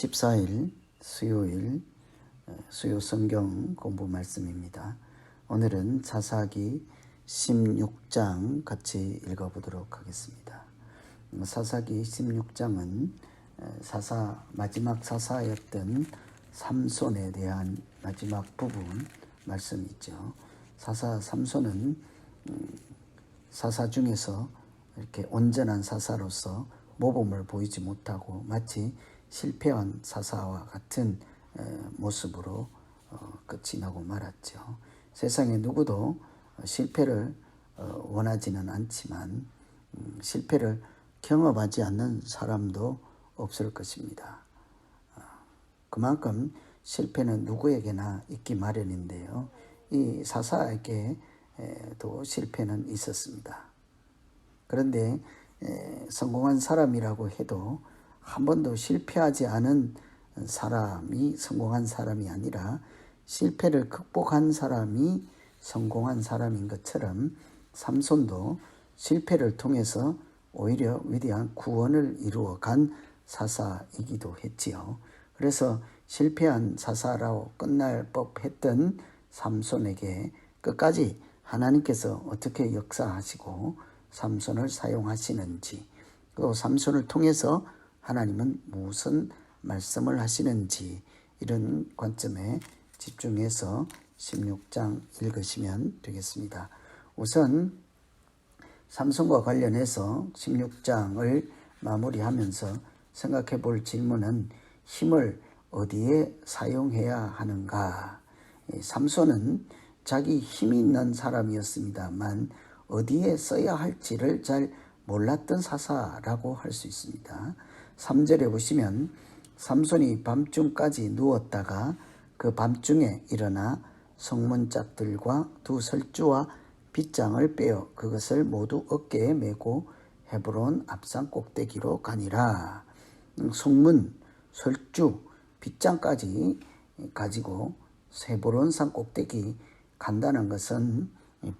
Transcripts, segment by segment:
14일 수요일 어, 수요 성경 공부 말씀입니다. 오늘은 사사기 16장 같이 읽어보도록 하겠습니다. 사사기 16장은 사사 마지막 사사였던 삼손에 대한 마지막 부분 말씀이죠. 사사 삼손은 음, 사사 중에서 이렇게 온전한 사사로서 모범을 보이지 못하고 마치 실패한 사사와 같은 모습으로 어, 끝이 나고 말았죠. 세상에 누구도 실패를 어, 원하지는 않지만 음, 실패를 경험하지 않는 사람도 없을 것입니다. 어, 그만큼 실패는 누구에게나 있기 마련인데요. 이 사사에게도 실패는 있었습니다. 그런데 성공한 사람이라고 해도 한 번도 실패하지 않은 사람이 성공한 사람이 아니라 실패를 극복한 사람이 성공한 사람인 것처럼 삼손도 실패를 통해서 오히려 위대한 구원을 이루어 간 사사이기도 했지요. 그래서 실패한 사사라고 끝날 법했던 삼손에게 끝까지 하나님께서 어떻게 역사하시고 삼손을 사용하시는지 또 삼손을 통해서 하나님은 무슨 말씀을 하시는지 이런 관점에 집중해서 16장 읽으시면 되겠습니다. 우선 삼손과 관련해서 16장을 마무리하면서 생각해 볼 질문은 힘을 어디에 사용해야 하는가? 삼손은 자기 힘이 있는 사람이었습니다만 어디에 써야 할지를 잘 몰랐던 사사라고 할 수 있습니다. 3절에 보시면 삼손이 밤중까지 누웠다가 그 밤중에 일어나 성문짝들과 두 설주와 빗장을 빼어 그것을 모두 어깨에 메고 헤브론 앞산 꼭대기로 가니라. 성문, 설주, 빗장까지 가지고 세보론산 꼭대기 간다는 것은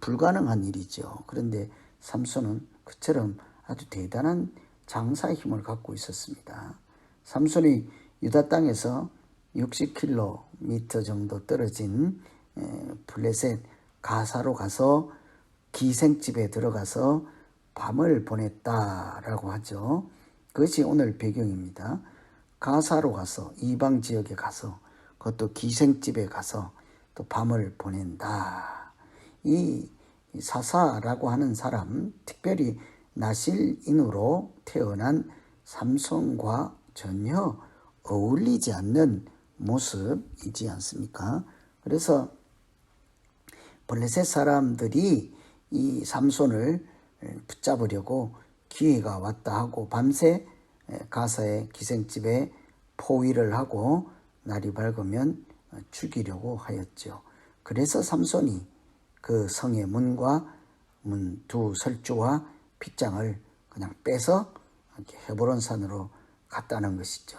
불가능한 일이죠. 그런데 삼손은 그처럼 아주 대단한 장사의 힘을 갖고 있었습니다. 삼손이 유다 땅에서 60km 정도 떨어진 블레셋 가사로 가서 기생집에 들어가서 밤을 보냈다라고 하죠. 그것이 오늘 배경입니다. 가사로 가서 이방 지역에 가서 그것도 기생집에 가서 또 밤을 보낸다. 이 사사라고 하는 사람, 특별히 나실인으로 태어난 삼손과 전혀 어울리지 않는 모습이지 않습니까? 그래서 블레셋 사람들이 이 삼손을 붙잡으려고 기회가 왔다 하고 밤새 가사의 기생집에 포위를 하고 날이 밝으면 죽이려고 하였죠. 그래서 삼손이 그 성의 문과 문 두 설주와 빗장을 그냥 빼서 헤브론 산으로 갔다는 것이죠.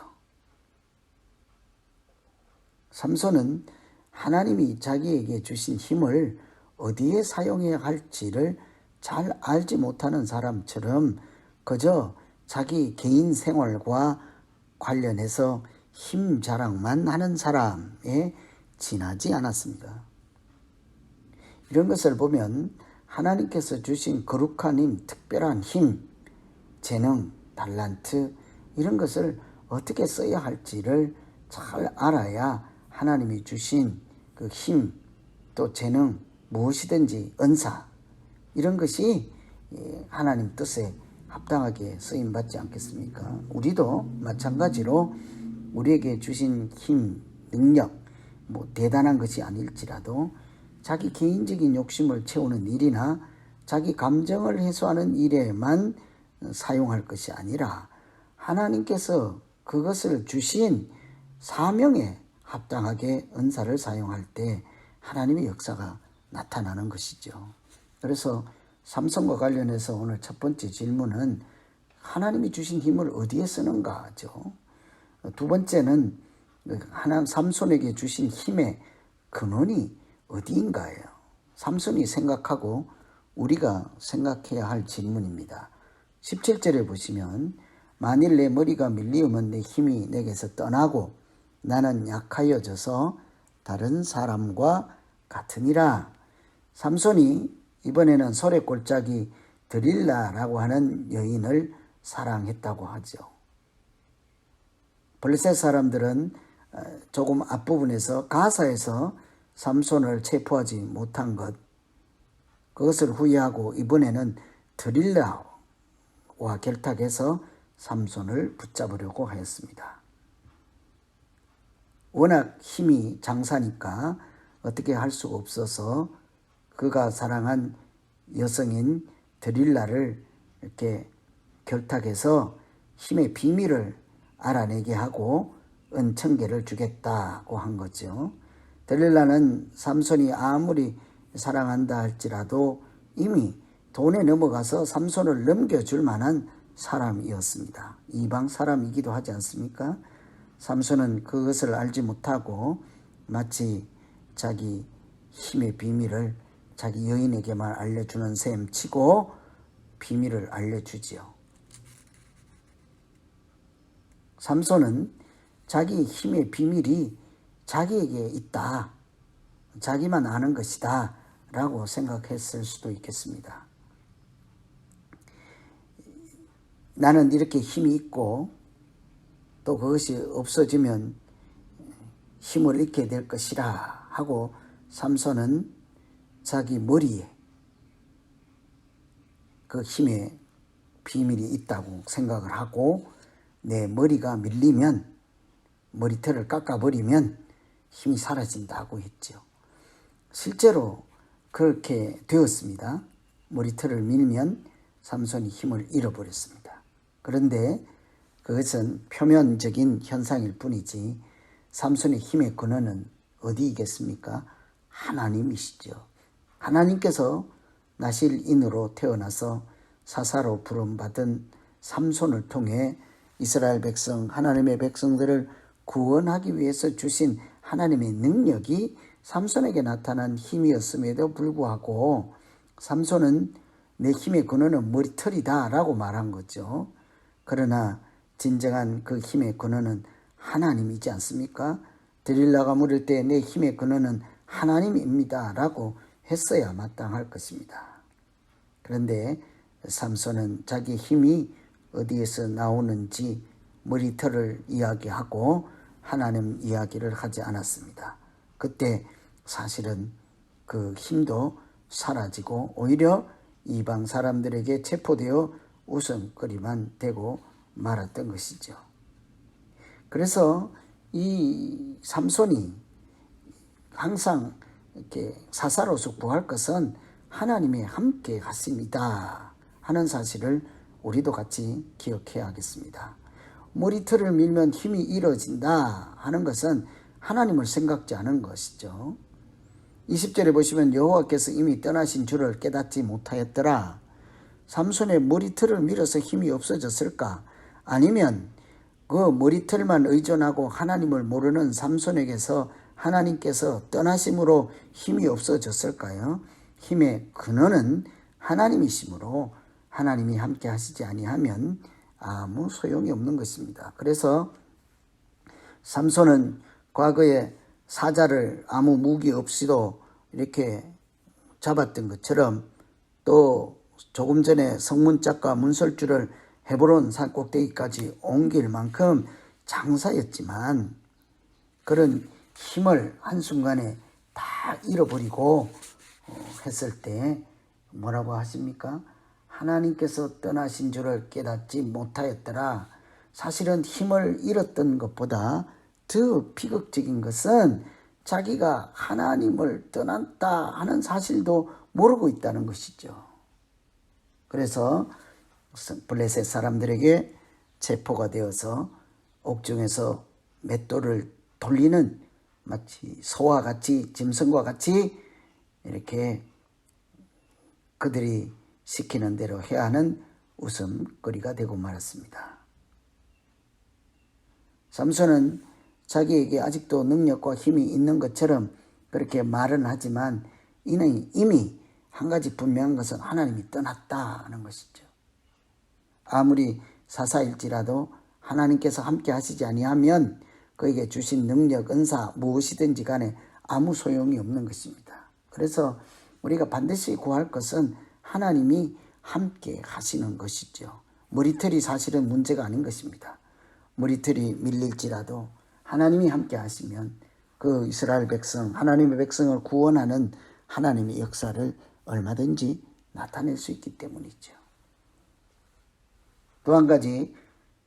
삼손은 하나님이 자기에게 주신 힘을 어디에 사용해야 할지를 잘 알지 못하는 사람처럼 그저 자기 개인 생활과 관련해서 힘 자랑만 하는 사람에 지나지 않았습니다. 이런 것을 보면 하나님께서 주신 거룩한 힘, 특별한 힘, 재능, 달란트 이런 것을 어떻게 써야 할지를 잘 알아야 하나님이 주신 그 힘, 또 재능, 무엇이든지 은사 이런 것이 예, 하나님 뜻에 합당하게 쓰임 받지 않겠습니까? 우리도 마찬가지로 우리에게 주신 힘, 능력, 뭐 대단한 것이 아닐지라도 자기 개인적인 욕심을 채우는 일이나 자기 감정을 해소하는 일에만 사용할 것이 아니라 하나님께서 그것을 주신 사명에 합당하게 은사를 사용할 때 하나님의 역사가 나타나는 것이죠. 그래서 삼성과 관련해서 오늘 첫 번째 질문은 하나님이 주신 힘을 어디에 쓰는가죠. 두 번째는 하나님 삼손에게 주신 힘의 근원이 어디인가예요. 삼손이 생각하고 우리가 생각해야 할 질문입니다. 17절에 보시면 만일 내 머리가 밀리우면 내 힘이 내게서 떠나고 나는 약하여져서 다른 사람과 같으니라. 삼손이 이번에는 소래 골짜기 드릴라라고 하는 여인을 사랑했다고 하죠. 블레셋 사람들은 어, 조금 앞부분에서 가사에서 삼손을 체포하지 못한 것 그것을 후회하고 이번에는 드릴라와 결탁해서 삼손을 붙잡으려고 하였습니다. 워낙 힘이 장사니까 어떻게 할 수가 없어서 그가 사랑한 여성인 드릴라를 이렇게 결탁해서 힘의 비밀을 알아내게 하고 은천계를 주겠다고 한 거죠. 드릴라는 삼손이 아무리 사랑한다 할지라도 이미 돈에 넘어가서 삼손을 넘겨줄 만한 사람이었습니다. 이방 사람이기도 하지 않습니까? 삼손은 그것을 알지 못하고 마치 자기 힘의 비밀을 자기 여인에게만 알려주는 셈 치고 비밀을 알려주지요. 삼손은 자기 힘의 비밀이 자기에게 있다. 자기만 아는 것이다. 라고 생각했을 수도 있겠습니다. 나는 이렇게 힘이 있고 또 그것이 없어지면 힘을 잃게 될 것이라 하고 삼손은 자기 머리에 그 힘의 비밀이 있다고 생각을 하고 내 머리가 밀리면 머리털을 깎아버리면 힘이 사라진다고 했죠. 실제로 그렇게 되었습니다. 머리털을 밀면 삼손이 힘을 잃어버렸습니다. 그런데 그것은 표면적인 현상일 뿐이지 삼손의 힘의 근원은 어디이겠습니까? 하나님이시죠. 하나님께서 나실인으로 태어나서 사사로 부름받은 삼손을 통해 이스라엘 백성, 하나님의 백성들을 구원하기 위해서 주신 하나님의 능력이 삼손에게 나타난 힘이었음에도 불구하고 삼손은 내 힘의 근원은 머리털이다 라고 말한 거죠. 그러나 진정한 그 힘의 근원은 하나님이지 않습니까? 드릴라가 물을 때 내 힘의 근원은 하나님입니다 라고 했어야 마땅할 것입니다. 그런데 삼손은 자기 힘이 어디에서 나오는지 머리털을 이야기하고 하나님 이야기를 하지 않았습니다. 그때 사실은 그 힘도 사라지고 오히려 이방 사람들에게 체포되어 웃음거리만 되고 말았던 것이죠. 그래서 이 삼손이 항상 이렇게 사사로서 구할 것은 하나님이 함께 갔습니다. 하는 사실을 우리도 같이 기억해야 하겠습니다. 머리털을 밀면 힘이 잃어진다 하는 것은 하나님을 생각지 않은 것이죠. 20절에 보시면 여호와께서 이미 떠나신 줄을 깨닫지 못하였더라. 삼손의 머리털을 밀어서 힘이 없어졌을까? 아니면 그 머리털만 의존하고 하나님을 모르는 삼손에게서 하나님께서 떠나심으로 힘이 없어졌을까요? 힘의 근원은 하나님이시므로 하나님이 함께 하시지 아니하면 아무 소용이 없는 것입니다. 그래서 삼손은 과거에 사자를 아무 무기 없이도 이렇게 잡았던 것처럼 또 조금 전에 성문짝과 문설주를 헤브론 산 꼭대기까지 옮길 만큼 장사였지만 그런 힘을 한순간에 다 잃어버리고 어, 했을 때 뭐라고 하십니까? 하나님께서 떠나신 줄을 깨닫지 못하였더라. 사실은 힘을 잃었던 것보다 더 비극적인 것은 자기가 하나님을 떠났다 하는 사실도 모르고 있다는 것이죠. 그래서 블레셋 사람들에게 체포가 되어서 옥중에서 맷돌을 돌리는 마치 소와 같이 짐승과 같이 이렇게 그들이 시키는 대로 해야 하는 웃음거리가 되고 말았습니다. 삼손은 자기에게 아직도 능력과 힘이 있는 것처럼 그렇게 말은 하지만 이는 이미 한 가지 분명한 것은 하나님이 떠났다 하는 것이죠. 아무리 사사일지라도 하나님께서 함께 하시지 아니하면 그에게 주신 능력, 은사 무엇이든지 간에 아무 소용이 없는 것입니다. 그래서 우리가 반드시 구할 것은 하나님이 함께 하시는 것이죠. 머리털이 사실은 문제가 아닌 것입니다. 머리털이 밀릴지라도 하나님이 함께 하시면 그 이스라엘 백성, 하나님의 백성을 구원하는 하나님의 역사를 얼마든지 나타낼 수 있기 때문이죠. 또 한 가지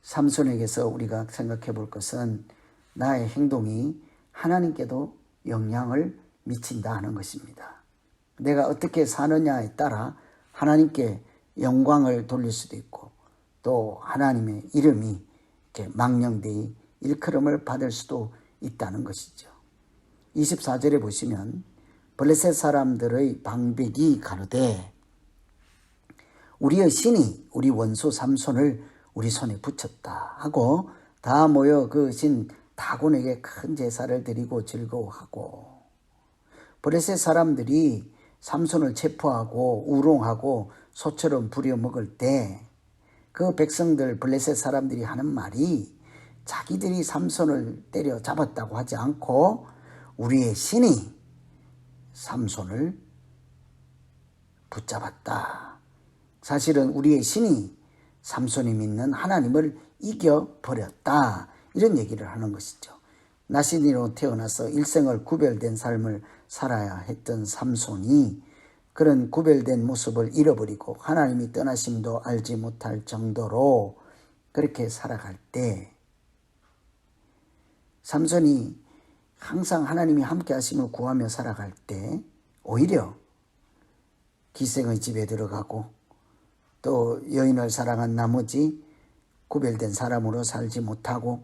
삼손에게서 우리가 생각해 볼 것은 나의 행동이 하나님께도 영향을 미친다 하는 것입니다. 내가 어떻게 사느냐에 따라 하나님께 영광을 돌릴 수도 있고 또 하나님의 이름이 망령되이 일컬음을 받을 수도 있다는 것이죠. 24절에 보시면 블레셋 사람들의 방백이 가로되 우리의 신이 우리 원수 삼손을 우리 손에 붙였다 하고 다 모여 그 신 다곤에게 큰 제사를 드리고 즐거워하고 블레셋 사람들이 삼손을 체포하고 우롱하고 소처럼 부려먹을 때 그 백성들 블레셋 사람들이 하는 말이 자기들이 삼손을 때려 잡았다고 하지 않고 우리의 신이 삼손을 붙잡았다. 사실은 우리의 신이 삼손이 믿는 하나님을 이겨버렸다. 이런 얘기를 하는 것이죠. 나신이로 태어나서 일생을 구별된 삶을 살아야 했던 삼손이 그런 구별된 모습을 잃어버리고 하나님이 떠나심도 알지 못할 정도로 그렇게 살아갈 때 삼손이 항상 하나님이 함께 하심을 구하며 살아갈 때 오히려 기생의 집에 들어가고 또 여인을 사랑한 나머지 구별된 사람으로 살지 못하고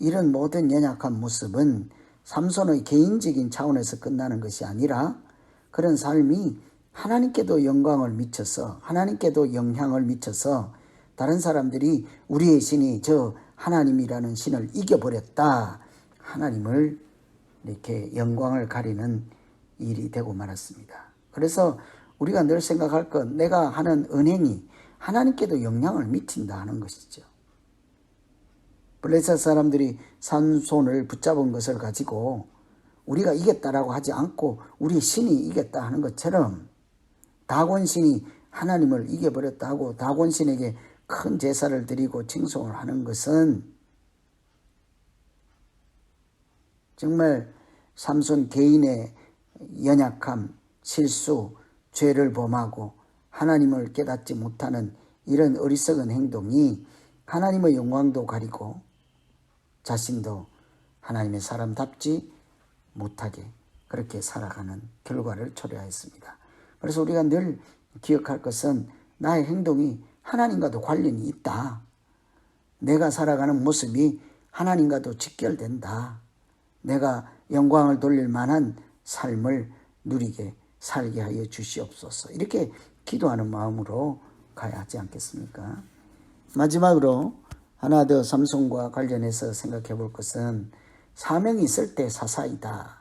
이런 모든 연약한 모습은 삼손의 개인적인 차원에서 끝나는 것이 아니라 그런 삶이 하나님께도 영광을 미쳐서 하나님께도 영향을 미쳐서 다른 사람들이 우리의 신이 저 하나님이라는 신을 이겨버렸다. 하나님을 이렇게 영광을 가리는 일이 되고 말았습니다. 그래서 우리가 늘 생각할 것, 내가 하는 은행이 하나님께도 영향을 미친다 하는 것이죠. 블레셋 사람들이 산손을 붙잡은 것을 가지고 우리가 이겼다라고 하지 않고 우리 신이 이겼다 하는 것처럼 다곤 신이 하나님을 이겨버렸다 하고 다곤 신에게 큰 제사를 드리고 칭송을 하는 것은 정말 삼손 개인의 연약함, 실수, 죄를 범하고 하나님을 깨닫지 못하는 이런 어리석은 행동이 하나님의 영광도 가리고 자신도 하나님의 사람답지 못하게 그렇게 살아가는 결과를 초래하였습니다. 그래서 우리가 늘 기억할 것은 나의 행동이 하나님과도 관련이 있다. 내가 살아가는 모습이 하나님과도 직결된다. 내가 영광을 돌릴 만한 삶을 누리게 살게 하여 주시옵소서. 이렇게 기도하는 마음으로 가야 하지 않겠습니까? 마지막으로 하나 더 삼손과 관련해서 생각해 볼 것은 사명이 있을 때 사사이다.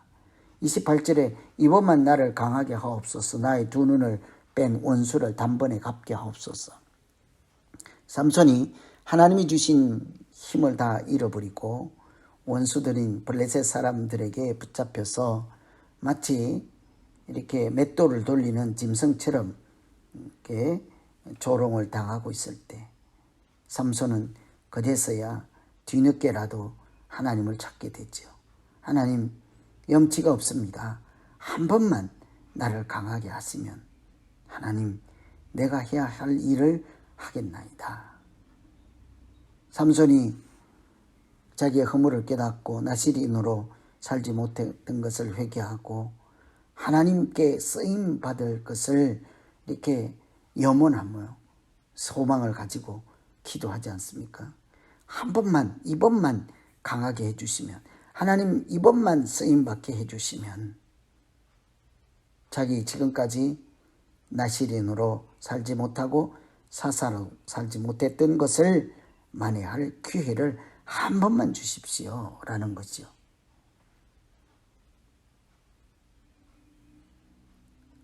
28절에 이번만 나를 강하게 하옵소서 나의 두 눈을 뺀 원수를 단번에 갚게 하옵소서. 삼손이 하나님이 주신 힘을 다 잃어버리고 원수들인 블레셋 사람들에게 붙잡혀서 마치 이렇게 맷돌을 돌리는 짐승처럼 이렇게 조롱을 당하고 있을 때 삼손은 그제서야 뒤늦게라도 하나님을 찾게 되죠. 하나님 염치가 없습니다. 한 번만 나를 강하게 하시면 하나님 내가 해야 할 일을 하겠나이다. 삼손이 자기의 허물을 깨닫고 나시린으로 살지 못했던 것을 회개하고 하나님께 쓰임 받을 것을 이렇게 염원하며 소망을 가지고 기도하지 않습니까? 한 번만 이번만 강하게 해주시면 하나님 이번만 쓰임받게 해주시면 자기 지금까지 나시린으로 살지 못하고 사사로 살지 못했던 것을 만회할 기회를 한 번만 주십시오. 라는 거죠.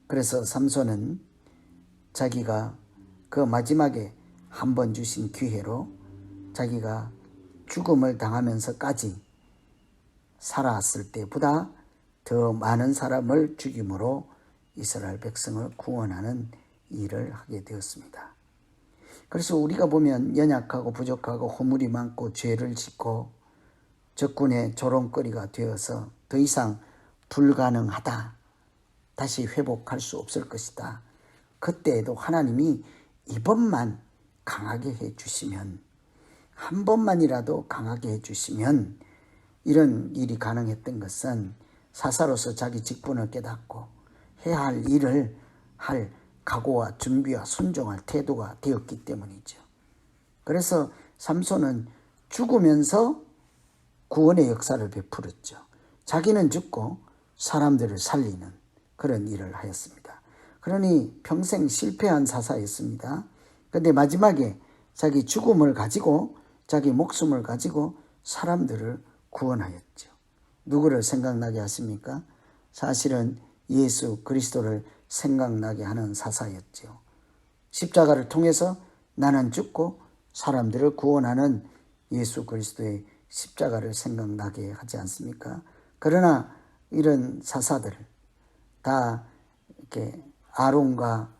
그래서 삼손은 자기가 그 마지막에 한 번 주신 기회로 자기가 죽음을 당하면서까지 살아왔을 때보다 더 많은 사람을 죽임으로 이스라엘 백성을 구원하는 일을 하게 되었습니다. 그래서 우리가 보면 연약하고 부족하고 허물이 많고 죄를 짓고 적군의 조롱거리가 되어서 더 이상 불가능하다. 다시 회복할 수 없을 것이다. 그때에도 하나님이 이번만 강하게 해 주시면 한 번만이라도 강하게 해 주시면 이런 일이 가능했던 것은 사사로서 자기 직분을 깨닫고 해야 할 일을 할 각오와 준비와 순종할 태도가 되었기 때문이죠. 그래서 삼손은 죽으면서 구원의 역사를 베풀었죠. 자기는 죽고 사람들을 살리는 그런 일을 하였습니다. 그러니 평생 실패한 사사였습니다. 근데 마지막에 자기 죽음을 가지고 자기 목숨을 가지고 사람들을 구원하였죠. 누구를 생각나게 하십니까? 사실은 예수 그리스도를 생각나게 하는 사사였죠. 십자가를 통해서 나는 죽고 사람들을 구원하는 예수 그리스도의 십자가를 생각나게 하지 않습니까? 그러나 이런 사사들을 다 이렇게 아론과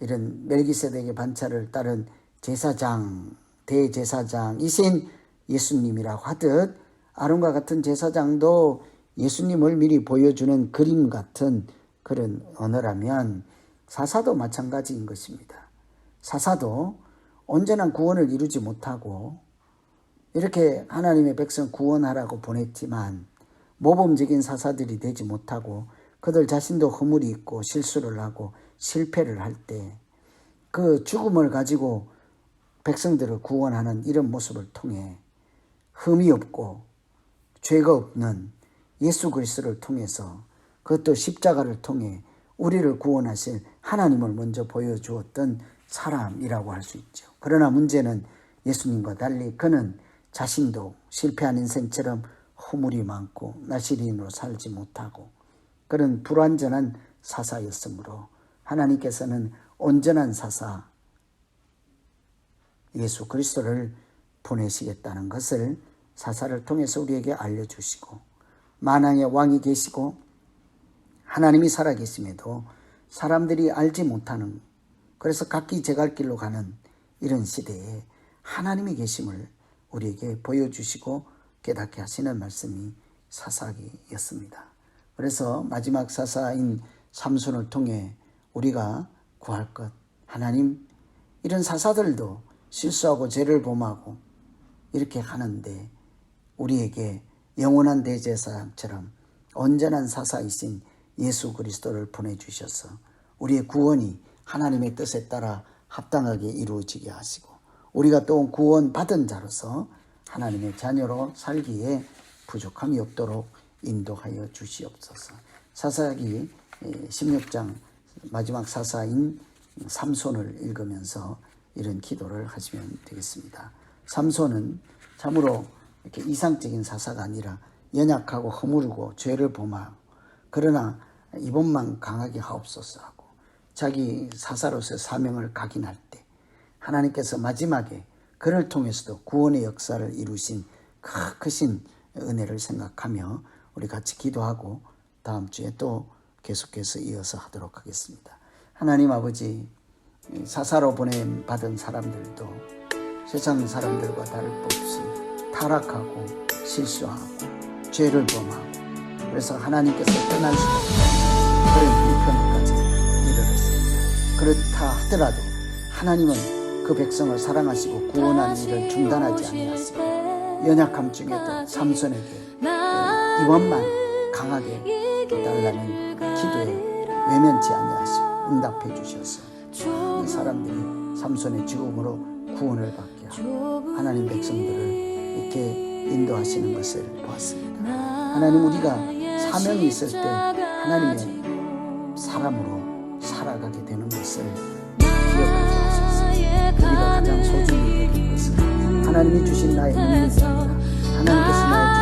이런 멜기세덱의 반차를 따른 제사장, 대제사장이신 예수님이라고 하듯 아론과 같은 제사장도 예수님을 미리 보여주는 그림 같은 그런 언어라면 사사도 마찬가지인 것입니다. 사사도 온전한 구원을 이루지 못하고 이렇게 하나님의 백성 구원하라고 보냈지만 모범적인 사사들이 되지 못하고 그들 자신도 허물이 있고 실수를 하고 실패를 할 때 그 죽음을 가지고 백성들을 구원하는 이런 모습을 통해 흠이 없고 죄가 없는 예수 그리스도를 통해서 그것도 십자가를 통해 우리를 구원하실 하나님을 먼저 보여주었던 사람이라고 할 수 있죠. 그러나 문제는 예수님과 달리 그는 자신도 실패한 인생처럼 허물이 많고 나시린으로 살지 못하고 그런 불완전한 사사였으므로 하나님께서는 온전한 사사 예수 그리스도를 보내시겠다는 것을 사사를 통해서 우리에게 알려주시고 만왕의 왕이 계시고 하나님이 살아계심에도 사람들이 알지 못하는 그래서 각기 제갈 길로 가는 이런 시대에 하나님이 계심을 우리에게 보여주시고 깨닫게 하시는 말씀이 사사기였습니다. 그래서 마지막 사사인 삼손을 통해 우리가 구할 것 하나님 이런 사사들도 실수하고 죄를 범하고 이렇게 하는데 우리에게 영원한 대제사장처럼 온전한 사사이신 예수 그리스도를 보내주셔서 우리의 구원이 하나님의 뜻에 따라 합당하게 이루어지게 하시고 우리가 또 구원 받은 자로서 하나님의 자녀로 살기에 부족함이 없도록 인도하여 주시옵소서. 사사기 16장 마지막 사사인 삼손을 읽으면서 이런 기도를 하시면 되겠습니다. 삼손은 참으로 이렇게 이상적인 사사가 아니라 연약하고 허물고 죄를 범하고 그러나 이번만 강하게 하옵소서 하고 자기 사사로서 사명을 각인할 때 하나님께서 마지막에 그를 통해서도 구원의 역사를 이루신 크- 크신 은혜를 생각하며 우리 같이 기도하고 다음 주에 또 계속해서 이어서 하도록 하겠습니다. 하나님 아버지 이 사사로 보냄 받은 사람들도 세상 사람들과 다를 것 없이 타락하고 실수하고 죄를 범하고 그래서 하나님께서 떠날 수 없는 그런 불편까지 이르렀습니다. 그렇다 하더라도 하나님은 그 백성을 사랑하시고 구원하는 일을 중단하지 아니하시고 연약함 중에도 삼손에게 이원만 강하게 달라는 기도에 외면치 아니하시고 응답해 주셔서 이 사람들이 삼손의 죽음으로 구원을 받게 하고 하나님 백성들을 이렇게 인도하시는 것을 보았습니다. 하나님 우리가 사명이 있을 때 하나님의 사람으로 살아가게 되는 것을 기억하게 하소서. 우리가 가장 소중히 여긴 것은 하나님이 주신 나의 능력이 아니라 하나님께서 나의